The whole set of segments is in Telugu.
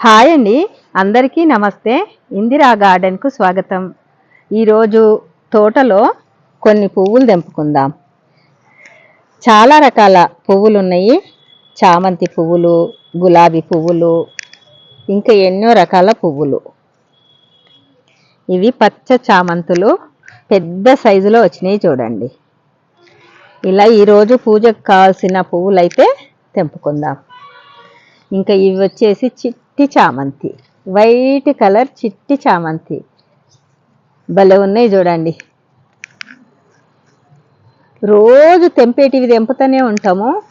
హాయ్ అండి. అందరికీ నమస్తే. ఇందిరా గార్డెన్కు స్వాగతం. ఈరోజు తోటలో కొన్ని పువ్వులు తెంపుకుందాం. చాలా రకాల పువ్వులు ఉన్నాయి చామంతి పువ్వులు గులాబీ పువ్వులు ఇంకా ఎన్నో రకాల పువ్వులు. ఇవి పచ్చ చామంతులు పెద్ద సైజులో వచ్చినాయి చూడండి. ఇలా ఈరోజు పూజకు కావాల్సిన పువ్వులు అయితే తెంపుకుందాం. ఇంకా ఇవి వచ్చేసి చిట్టి చామంతి. వైట్ కలర్ చిట్టి చామంతి. భలే ఉన్నాయి చూడండి. రోజు తెంపేటివి తెంపుతూనే ఉంటాము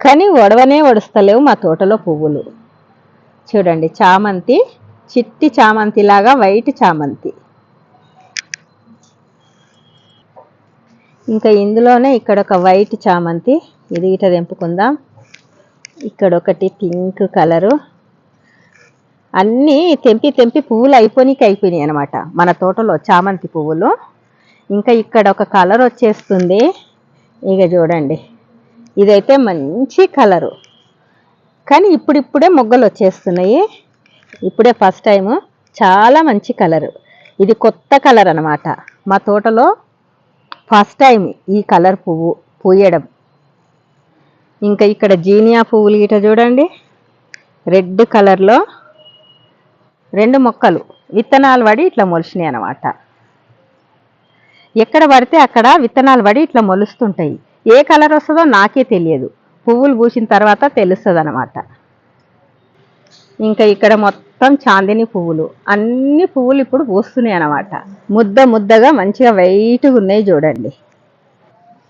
కానీ వడవనే వడుస్తలేవు మా తోటలో పువ్వులు. చూడండి చామంతి చిట్టి చామంతి లాగా వైట్ చామంతి. ఇంకా ఇందులోనే ఇక్కడ ఒక వైట్ చామంతి. ఇది ఇట తెంపుకుందాం. ఇక్కడ ఒకటి పింక్ కలరు. అన్నీ తెంపి తెంపి పువ్వులు అయిపోయినాయి అయిపోయినాయి అనమాట మన తోటలో చామంతి పువ్వులు. ఇంకా ఇక్కడ ఒక కలర్ వచ్చేస్తుంది. ఇక చూడండి. ఇదైతే మంచి కలరు. కానీ ఇప్పుడిప్పుడే మొగ్గలు వచ్చేస్తున్నాయి. ఇప్పుడే ఫస్ట్ టైము. చాలా మంచి కలరు. ఇది కొత్త కలర్ అనమాట మా తోటలో ఫస్ట్ టైం ఈ కలర్ పువ్వు పూయడం. ఇంకా ఇక్కడ జీనియా పువ్వులు గిట చూడండి. రెడ్ కలర్లో రెండు మొక్కలు. విత్తనాలు పడి ఇట్లా మొలిచినాయి అనమాట ఎక్కడ పడితే అక్కడ విత్తనాలు పడి ఇట్లా మొలుస్తుంటాయి. ఏ కలర్ వస్తుందో నాకే తెలియదు. పువ్వులు పూసిన తర్వాత తెలుస్తుంది అనమాట ఇంకా ఇక్కడ మొత్తం చాందిని పువ్వులు. అన్ని పువ్వులు ఇప్పుడు పూస్తున్నాయి అనమాట ముద్ద ముద్దగా మంచిగా వైట్గా ఉన్నాయి చూడండి.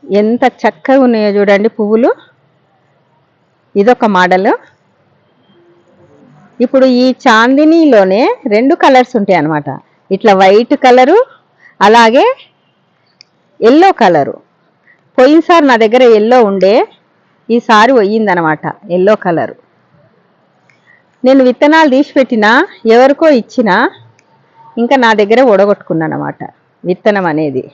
ఎంత చక్కగా ఉన్నాయో చూడండి పువ్వులు. ఇదొక మోడల్. ఇప్పుడు ఈ చాందినీలోనే రెండు కలర్స్ ఉంటాయి అన్నమాట. ఇట్లా వైట్ కలరు అలాగే ఎల్లో కలరు. పోయినసారి నా దగ్గర ఎల్లో ఉండే ఈసారి పోయిందనమాట ఎల్లో కలరు. నేను విత్తనాలు తీసి పెట్టినా ఎవరికో ఇచ్చినా ఇంకా నా దగ్గర ఒడగొట్టుకున్నాను అనమాట విత్తనం అనేది.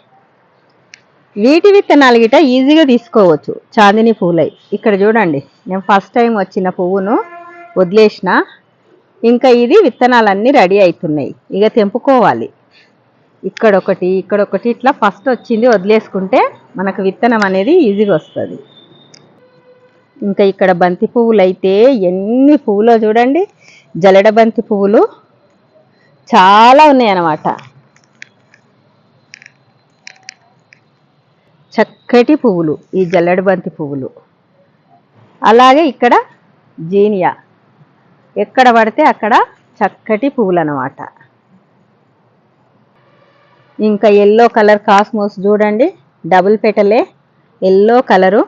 వీటి విత్తనాలు గిట ఈజీగా తీసుకోవచ్చు చాందిని పూలై. ఇక్కడ చూడండి నేను ఫస్ట్ టైం వచ్చిన పువ్వును వదిలేసిన ఇంకా ఇది విత్తనాలన్నీ రెడీ అవుతున్నాయి ఇక తెంపుకోవాలి. ఇక్కడ ఒకటి ఇక్కడ ఒకటి ఇట్లా ఫస్ట్ వచ్చింది వదిలేసుకుంటే మనకు విత్తనం అనేది ఈజీగా వస్తుంది. ఇంకా ఇక్కడ బంతి పువ్వులు అయితే ఎన్ని పువ్వులో చూడండి జలడ బంతి పువ్వులు చాలా ఉన్నాయి అన్నమాట చక్కటి పువ్వులు ఈ జల్లెడ బంతి పువ్వులు. అలాగే ఇక్కడ జీనియా. ఎక్కడ పడితే అక్కడ చక్కటి పువ్వులు అనమాట ఇంకా ఎల్లో కలర్ కాస్మోస్ చూడండి డబుల్ పెటలే ఎల్లో కలరు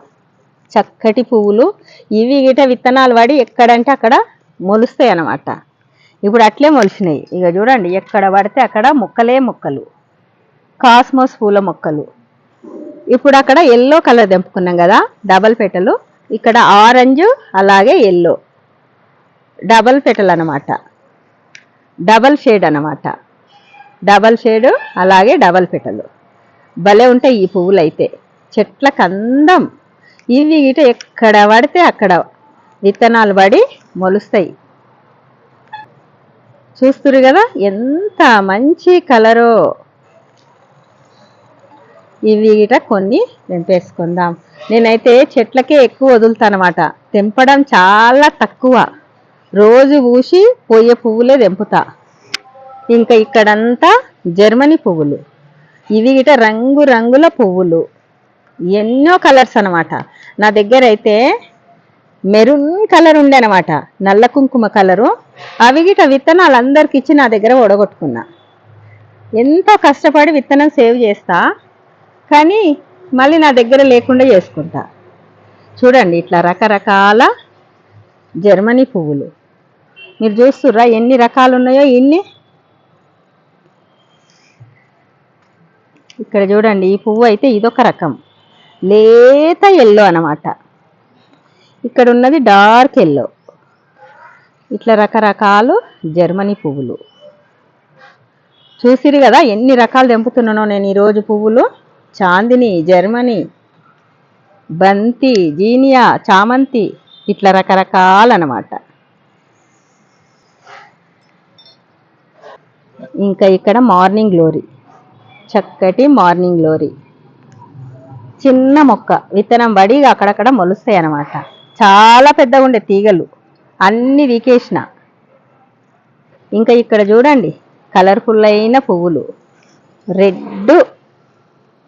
చక్కటి పువ్వులు. ఇవి గిట విత్తనాలు పడి ఎక్కడంటే అక్కడ మొలుస్తాయి అన్నమాట. ఇప్పుడు అట్లే మొలిచినాయి. ఇక చూడండి ఎక్కడ పడితే అక్కడ మొక్కలే మొక్కలు. కాస్మోస్ పూల మొక్కలు. ఇప్పుడు అక్కడ ఎల్లో కలర్ తెంపుకున్నాం కదా డబల్ పెటలు ఇక్కడ ఆరెంజ్ అలాగే ఎల్లో డబల్ పెటల్ అనమాట డబల్ షేడ్ అనమాట డబల్ షేడ్ అలాగే డబల్ పెటలు భలే ఉంటాయి ఈ పువ్వులు అయితే చెట్ల కందం. ఇవి గిట ఎక్కడ పడితే అక్కడ విత్తనాలు పడి మొలుస్తాయి. చూస్తురు కదా ఎంత మంచి కలరో. ఇవి గిట కొన్ని తెంపేసుకుందాం. నేనైతే చెట్లకే ఎక్కువ వదులుతానమాట. తెంపడం చాలా తక్కువ. రోజు పూసి పోయే పువ్వులే తెంపుతా. ఇంకా ఇక్కడంతా జర్మనీ పువ్వులు. ఇవి గిట రంగు రంగుల పువ్వులు. ఎన్నో కలర్స్ అనమాట. నా దగ్గర అయితే మెరూన్ కలర్ ఉండే అనమాట నల్ల కుంకుమ కలరు. అవి గిట విత్తనాలు అందరికి ఇచ్చి నా దగ్గర ఒడగొట్టుకున్నా ఎంతో కష్టపడి విత్తనం సేవ్ చేస్తా. కానీ మళ్ళీ నా దగ్గర లేకుండా చేసుకుంటా. చూడండి ఇట్లా రకరకాల జర్మనీ పువ్వులు. మీరు చూస్తుర్రా ఎన్ని రకాలు ఉన్నాయో ఇన్ని. ఇక్కడ చూడండి ఈ పువ్వు అయితే ఇదొక రకం. లేత ఎల్లో అనమాట ఇక్కడ ఉన్నది డార్క్ ఎల్లో ఇట్లా రకరకాలు జర్మనీ పువ్వులు. చూసిరు కదా ఎన్ని రకాలు తెంపుతున్నానో నేను ఈరోజు పువ్వులు. చాందిని జర్మనీ బంతి జీనియా చామంతి ఇట్లా రకరకాలన్నమాట. ఇంకా ఇక్కడ మార్నింగ్ గ్లోరీ. చక్కటి మార్నింగ్ గ్లోరీ. చిన్న మొక్క విత్తనం పడి అక్కడక్కడ మొలుస్తాయి అన్నమాట. చాలా పెద్దగా ఉండే తీగలు అన్ని వీకేసిన ఇంకా ఇక్కడ చూడండి కలర్ఫుల్ అయిన పువ్వులు రెడ్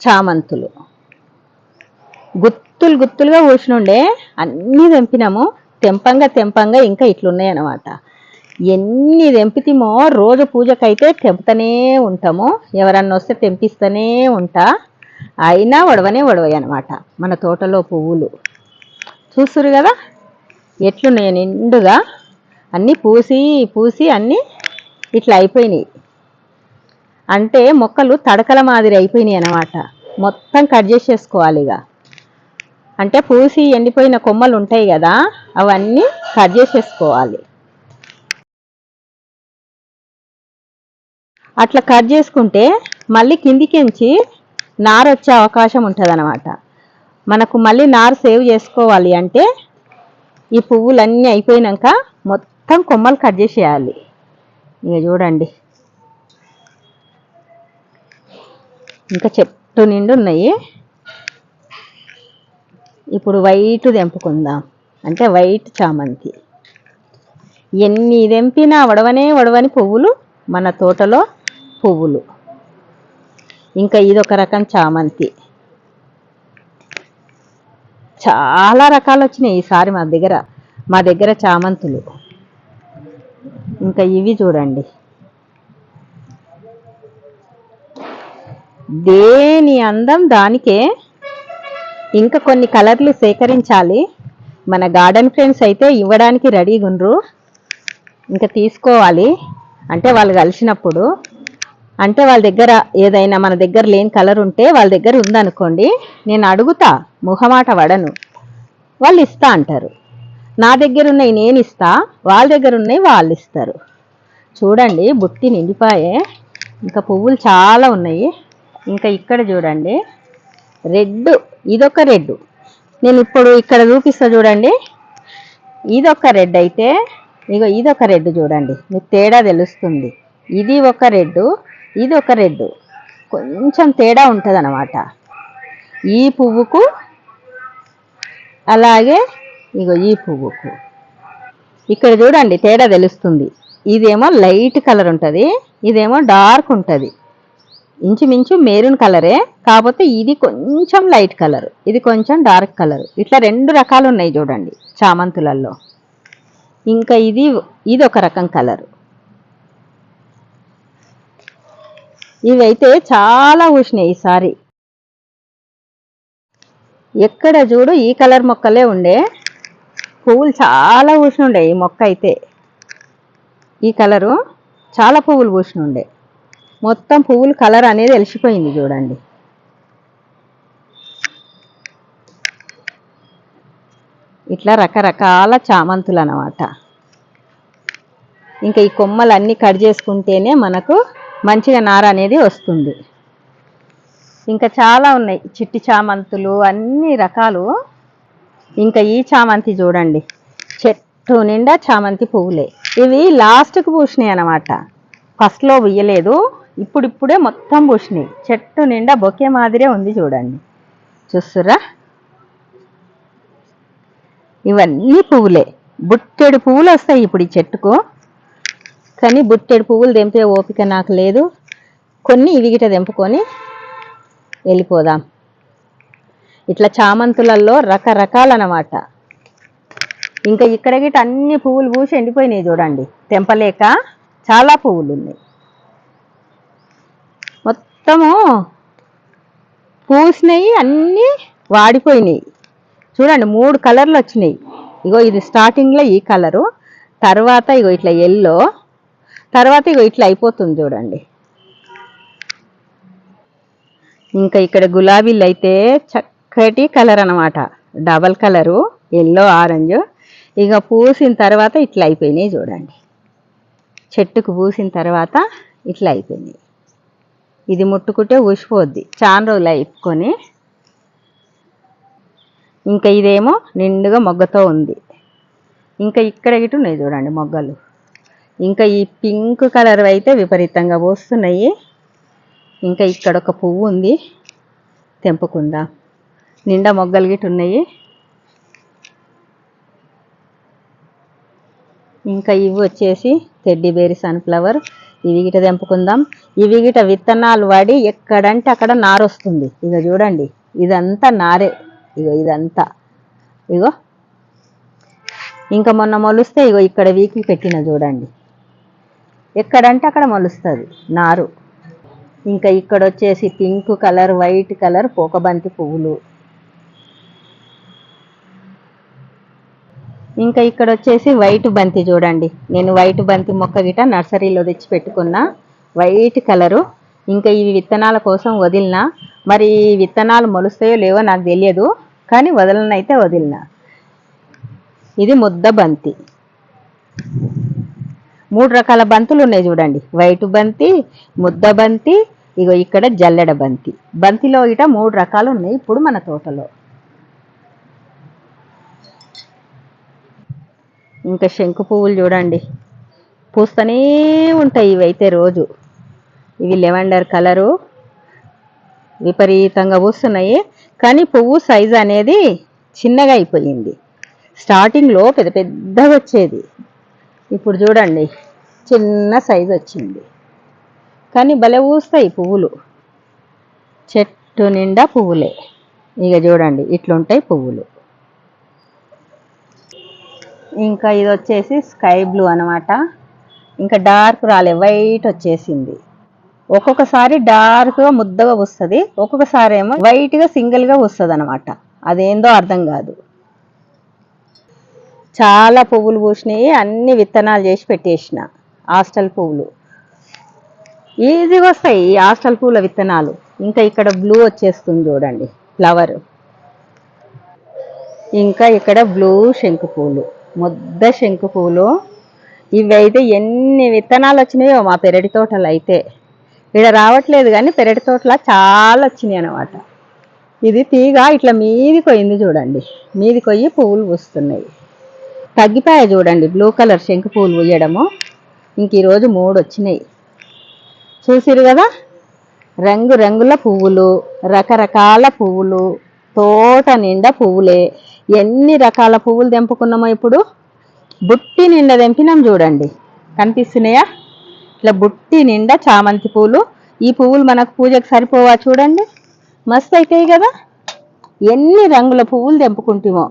చామంతులు. గుత్తులు గుత్తులుగా పూసినుండే అన్నీ తెంపినాము. తెంపంగా తెంపంగా ఇంకా ఇట్లున్నాయి అన్నమాట. ఎన్ని తెంపితేమో రోజు పూజకైతే తెంపుతూనే ఉంటాము. ఎవరన్నా వస్తే తెంపిస్తూనే ఉంటా. అయినా వడవనే వడవయి అనమాట మన తోటలో పువ్వులు. చూస్తురు కదా? ఎట్లున్నాయి నిండుగా. అన్నీ పూసి పూసి అన్నీ ఇట్లా అయిపోయినాయి. అంటే మొక్కలు తడకల మాదిరి అయిపోయినాయి అన్నమాట. మొత్తం కట్ చేసేసుకోవాలి ఇక అంటే పూసి ఎండిపోయిన కొమ్మలు ఉంటాయి కదా అవన్నీ కట్ చేసేసుకోవాలి. అట్లా కట్ చేసుకుంటే మళ్ళీ కిందికించి నారు వచ్చే అవకాశం ఉంటుంది మనకు మళ్ళీ నారు సేవ్ చేసుకోవాలి అంటే ఈ పువ్వులన్నీ అయిపోయినాక మొత్తం కొమ్మలు కట్ చేసేయాలి. ఇక చూడండి. ఇంకా చెట్టు నిండు ఉన్నాయి. ఇప్పుడు వైట్ తెంపుకుందాం. అంటే వైట్ చామంతి. ఎన్ని తెంపినా వడవనే వడవని పువ్వులు మన తోటలో పువ్వులు. ఇంకా ఇదొక రకం చామంతి. చాలా రకాలు వచ్చినాయి ఈసారి మా దగ్గర మా దగ్గర చామంతులు. ఇంకా ఇవి చూడండి. దేని అందం దానికే ఇంకా కొన్ని కలర్లు సేకరించాలి. మన గార్డెన్ ఫ్రెండ్స్ అయితే ఇవ్వడానికి రెడీగా ఉండ్రు ఇంకా తీసుకోవాలి. అంటే వాళ్ళు కలిసినప్పుడు అంటే వాళ్ళ దగ్గర ఏదైనా మన దగ్గర లేని కలర్ ఉంటే వాళ్ళ దగ్గర ఉందనుకోండి నేను అడుగుతా ముఖమాట వడను. వాళ్ళు ఇస్తా అంటారు. నా దగ్గర ఉన్నాయి నేను ఇస్తా వాళ్ళ దగ్గర ఉన్నాయి వాళ్ళు ఇస్తారు. చూడండి బుట్టి నిండిపాయే. ఇంకా పువ్వులు చాలా ఉన్నాయి. ఇంకా ఇక్కడ చూడండి రెడ్ ఇదొక రెడ్ నేను ఇప్పుడు ఇక్కడ చూపిస్తా చూడండి. ఇదొక రెడ్ అయితే ఇగో ఇదొక రెడ్ చూడండి. మీకు తేడా తెలుస్తుంది. ఇది ఒక రెడ్ ఇది ఒక రెడ్. కొంచెం తేడా ఉంటుంది అన్నమాట ఈ పువ్వుకు అలాగే ఇగో ఈ పువ్వుకు. ఇక్కడ చూడండి తేడా తెలుస్తుంది. ఇదేమో లైట్ కలర్ ఉంటుంది ఇదేమో డార్క్ ఉంటుంది. ఇంచుమించు మెరూన్ కలరే కాకపోతే ఇది కొంచెం లైట్ కలర్. ఇది కొంచెం డార్క్ కలర్. ఇట్లా రెండు రకాలు ఉన్నాయి చూడండి చామంతులలో ఇంకా ఇది ఇది ఒక రకం కలర్. ఇవైతే చాలా ఊసినాయి ఈసారి. ఎక్కడ చూడు ఈ కలర్ మొక్కలే ఉండే. పువ్వులు చాలా పూసిన ఈ మొక్క అయితే. ఈ కలరు చాలా పువ్వులు పూసినుండే మొత్తం పువ్వులు కలర్ అనేది వెలిసిపోయింది చూడండి. ఇట్లా రకరకాల చామంతులు అన్నమాట ఇంకా ఈ కొమ్మలన్నీ కట్ చేసుకుంటేనే మనకు మంచిగా నార అనేది వస్తుంది. ఇంకా చాలా ఉన్నాయి. చిట్టి చామంతులు అన్ని రకాలు. ఇంకా ఈ చామంతి చూడండి. చెట్టు నిండా చామంతి పువ్వులే. ఇవి లాస్ట్కి పూసినాయి అన్నమాట. ఫస్ట్లో ఉయ్యలేదు. ఇప్పుడిప్పుడే మొత్తం పూసినాయి. చెట్టు నిండా బొకే మాదిరే ఉంది చూడండి. చూస్తురా ఇవన్నీ పువ్వులే. బుట్టెడు పువ్వులు వస్తాయి ఇప్పుడు ఈ చెట్టుకు. కానీ బుట్టెడు పువ్వులు తెంపే ఓపిక నాకు లేదు. కొన్ని ఇవి గిట తెంపుకొని వెళ్ళిపోదాం. ఇట్లా చామంతులలో రకరకాలన్నమాట. ఇంకా ఇక్కడ గిట అన్ని పువ్వులు పూసి ఎండిపోయినాయి చూడండి. తెంపలేక చాలా పువ్వులు ఉన్నాయి మొత్తము పూసినవి అన్నీ వాడిపోయినాయి. చూడండి మూడు కలర్లు వచ్చినాయి. ఇగో ఇది స్టార్టింగ్లో ఈ కలరు. తర్వాత ఇగో ఇట్లా ఎల్లో తర్వాత ఇగో ఇట్లా అయిపోతుంది చూడండి. ఇంకా ఇక్కడ గులాబీలు అయితే చక్కటి కలర్ అనమాట డబల్ కలరు ఎల్లో ఆరెంజ్ ఇక పూసిన తర్వాత ఇట్లా అయిపోయినాయి చూడండి. చెట్టుకు పూసిన తర్వాత ఇట్లా అయిపోయినాయి. ఇది ముట్టుకుంటే ఉసిపోద్ది చాలా రోజులు అయిపోని ఇంకా ఇదేమో నిండుగా మొగ్గతో ఉంది. ఇంకా ఇక్కడ ఇటు ఉన్నాయి చూడండి మొగ్గలు. ఇంకా ఈ పింక్ కలర్ అయితే విపరీతంగా పోస్తున్నాయి. ఇంకా ఇక్కడ ఒక పువ్వు ఉంది. తెంపుకుందాం. నిండా మొగ్గలు గిట్ట ఉన్నాయి. ఇంకా ఇవి వచ్చేసి తెడ్డి బేరీ సన్ఫ్లవర్. ఇవి గిట తెంపుకుందాం. ఇవి గిట విత్తనాలు వాడి ఎక్కడంటే అక్కడ నారు వస్తుంది. ఇక చూడండి. ఇదంతా నారే. ఇగో ఇదంతా. ఇగో. ఇంకా మొన్న మొలిస్తే ఇగో ఇక్కడ వీకి పెట్టిన చూడండి. ఎక్కడంటే అక్కడ మొలుస్తుంది నారు. ఇంకా ఇక్కడ వచ్చేసి పింక్ కలర్ వైట్ కలర్ పోకబంతి పువ్వులు. ఇంకా ఇక్కడ వచ్చేసి వైట్ బంతి చూడండి. నేను వైట్ బంతి మొక్క గిట నర్సరీలో తెచ్చి పెట్టుకున్నా. White colour. ఇంకా ఇవి విత్తనాల కోసం వదిలిన. మరి విత్తనాలు మొలుస్తాయో లేవో నాకు తెలియదు కానీ వదలనైతే వదిలిన. ఇది ముద్ద బంతి. మూడు రకాల బంతులు ఉన్నాయి చూడండి. వైట్ బంతి ముద్ద బంతి ఇగో ఇక్కడ జల్లెడ బంతి. బంతిలో ఇట మూడు రకాలు ఉన్నాయి ఇప్పుడు మన తోటలో. ఇంకా శంకు పువ్వులు చూడండి. పూస్తూనే ఉంటాయి ఇవైతే రోజు. ఇవి లెవెండర్ కలరు. విపరీతంగా పూస్తున్నాయి. కానీ పువ్వు సైజు అనేది చిన్నగా అయిపోయింది. స్టార్టింగ్లో పెద్ద పెద్దగా వచ్చేది. ఇప్పుడు చూడండి. చిన్న సైజు వచ్చింది. కానీ భలే పూస్తాయి పువ్వులు. చెట్టు నిండా పువ్వులే. ఇక చూడండి ఇట్లుంటాయి పువ్వులు. ఇంకా ఇది వచ్చేసి స్కై బ్లూ అనమాట ఇంకా డార్క్ రాలే వైట్ వచ్చేసింది. ఒక్కొక్కసారి డార్క్గా ముద్దగా వస్తుంది ఒక్కొక్కసారి ఏమో వైట్గా సింగిల్గా వస్తుంది అనమాట అదేందో అర్థం కాదు. చాలా పువ్వులు పూసినాయి అన్ని విత్తనాలు చేసి పెట్టేసిన. హాస్టల్ పువ్వులు. ఈజీగా వస్తాయి ఈ హాస్టల్ పువ్వుల విత్తనాలు. ఇంకా ఇక్కడ బ్లూ వచ్చేస్తుంది చూడండి ఫ్లవర్ ఇంకా ఇక్కడ బ్లూ శంకు పూలు ముద్ద శంకు పూలు ఇవైతే ఎన్ని విత్తనాలు వచ్చినాయో మా పెరటి తోటలో అయితే. ఇక్కడ రావట్లేదు కానీ పెరటి తోటలో చాలా వచ్చినాయి అనమాట ఇది తీగ ఇట్లా మీది కొయ్యింది చూడండి మీది కొయ్యి పువ్వులు పూస్తున్నాయి. తగ్గిపోయాయి చూడండి బ్లూ కలర్ శంకు పువ్వులు పూయడము. ఇంక ఈరోజు మూడు వచ్చినాయి చూసిరు కదా? రంగు రంగుల పువ్వులు రకరకాల పువ్వులు తోట నిండా పువ్వులే. ఎన్ని రకాల పువ్వులు తెంపుకున్నామో ఇప్పుడు? బుట్టి నిండా తెంపినాం చూడండి. కనిపిస్తున్నాయా? ఇట్లా బుట్టి నిండా చామంతి పూలు. ఈ పువ్వులు మనకు పూజకు సరిపోవా చూడండి? మస్తు అవుతాయి కదా? ఎన్ని రంగుల పువ్వులు తెంపుకుంటామో?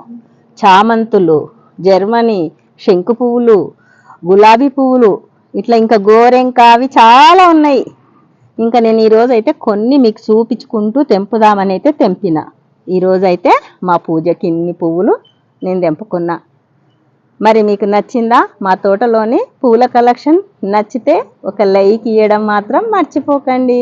చామంతులు జర్మనీ శంకు పువ్వులు గులాబీ పువ్వులు ఇట్లా ఇంకా గోరెంక అవి చాలా ఉన్నాయి. ఇంకా నేను ఈరోజు అయితే కొన్ని మీకు చూపించుకుంటూ తెంపుదామని అయితే తెంపిన ఈరోజు అయితే మా పూజకి ఇన్ని పువ్వులు నేను తెంపుకున్నా. మరి మీకు నచ్చిందా? మా తోటలోని పూల కలెక్షన్ నచ్చితే ఒక లైక్ ఇవ్వడం మాత్రం మర్చిపోకండి.